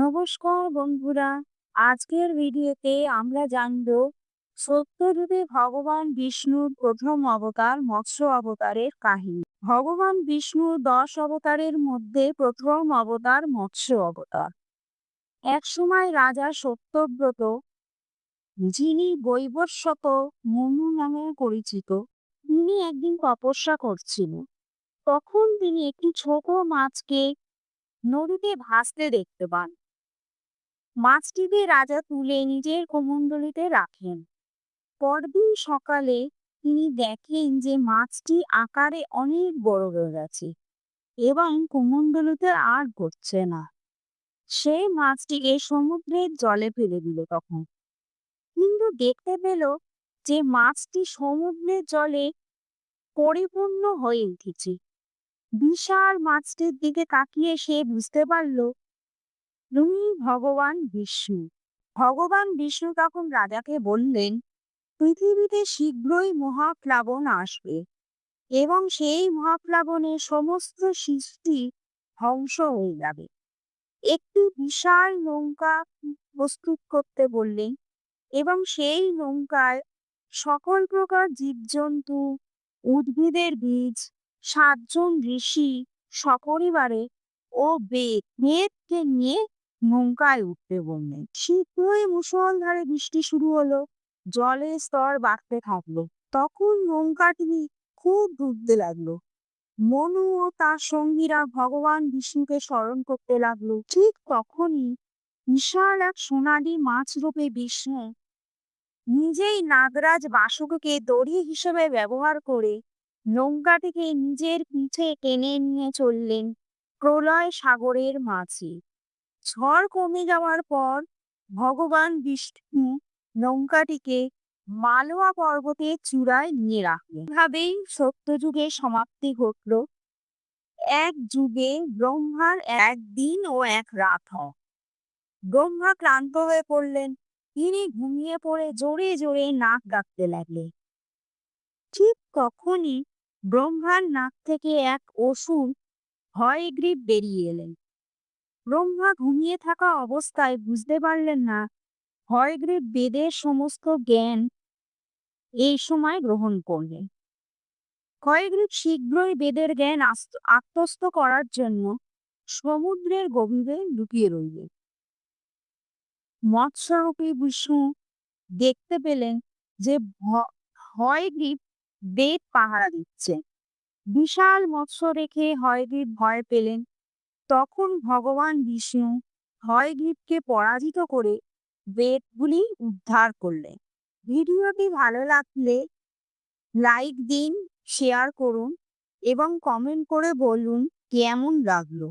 নমস্কার বন্ধুরা, আজকের ভিডিওতে আমরা জানব সত্যযুগে ভগবান বিষ্ণুর প্রথম অবতার মৎস্য অবতারের কাহিনী। ভগবান বিষ্ণুর দশ অবতারের মধ্যে প্রথম অবতার মৎস্য অবতার। একসময় রাজা সত্যব্রত, যিনি বৈবস্বত মনু নামে পরিচিত, তিনি একদিন তপস্যা করছিলেন তখন তিনি একটি ছোট মাছকে নদীতে ভাসতে দেখতে পান। মাছটিকে রাজা তুলে নিজের কোমণ্ডলিতে রাখেন। পরদিন সকালে তিনি দেখেন যে মাছটি আকারে অনেক বড় হয়ে গেছে এবং কোমণ্ডলিতে আর ঘটছে না। সেই মাছটিকে সমুদ্রের জলে ফেলে দিল তখন। কিন্তু দেখতে পেল যে মাছটি সমুদ্রের জলে পরিপূর্ণ হয়ে উঠেছে। বিশাল মাছটির দিকে তাকিয়ে সে বুঝতে পারল তুমি ভগবান বিষ্ণু। ভগবান বিষ্ণু তখন রাজাকে বললেন, পৃথিবীতে শীঘ্রই মহাপ্লাবন আসবে এবং সেই মহাপ্লাবনে সমস্ত সৃষ্টি ধ্বংস হয়ে যাবে। একটি বিশাল নৌকা প্রস্তুত করতে বললেন এবং সেই নৌকায় সকল প্রকার জীবজন্তু, উদ্ভিদের বীজ, সাতজন ঋষি সপরিবারে ও বেদ, বেদকে নিয়ে নৌকায় উঠতে বললেন শীঘ্রই মুষলধারে বৃষ্টি শুরু হলো। জলের স্তর বাড়তে থাকল। তখন নৌকাটি খুব ডুবতে লাগল। মনু ও তার সঙ্গীরা ভগবান বিষ্ণুকে স্মরণ করতে লাগল। ঠিক তখনই বিশাল এক সোনালি মাছ রূপে বিষ্ণু নিজেই নাগরাজ বাসুককে দড়ি হিসেবে ব্যবহার করে নৌকাটিকে নিজের পিঠে টেনে নিয়ে চললেন প্রলয় সাগরের মাঝে। ঝড় কমে যাওয়ার পর ভগবান বিষ্ণু নৌকাটিকে মালোয়া পর্বতের চূড়ায় নিয়ে রাখলেন। এভাবেই সত্যযুগের সমাপ্তি ঘটল। এক যুগে ব্রহ্মার এক দিন ও এক রাত হয়। ব্রহ্মা ক্লান্ত হয়ে পড়লেন। তিনি ঘুমিয়ে পড়ে জোরে জোরে নাক ডাকতে লাগলেন। ঠিক তখনই ব্রহ্মার নাক থেকে এক অসুর হয়গ্রীব বেরিয়ে এলেন। ব্রহ্মা ঘুমিয়ে থাকা অবস্থায় বুঝতে পারলেন না। হয়গ্রীব বেদের সমস্ত জ্ঞান এই সময় গ্রহণ করলেন। হয়গ্রীব শীঘ্রই বেদের জ্ঞান আত্মস্থ করার জন্য সমুদ্রের গভীরে লুকিয়ে রইলেন। মৎস্যরূপী বিষ্ণু দেখতে পেলেন যে হয়গ্রীব বেদ পাহারা দিচ্ছে বিশাল মৎস্য রেখে হয়গ্রীব ভয় পেলেন। তখন ভগবান বিষ্ণু হয়গ্রীবকে পরাজিত করে বেদগুলি উদ্ধার করলেন। ভিডিওটি ভালো লাগলে লাইক দিন শেয়ার করুন এবং কমেন্ট করে বলুন কেমন লাগল।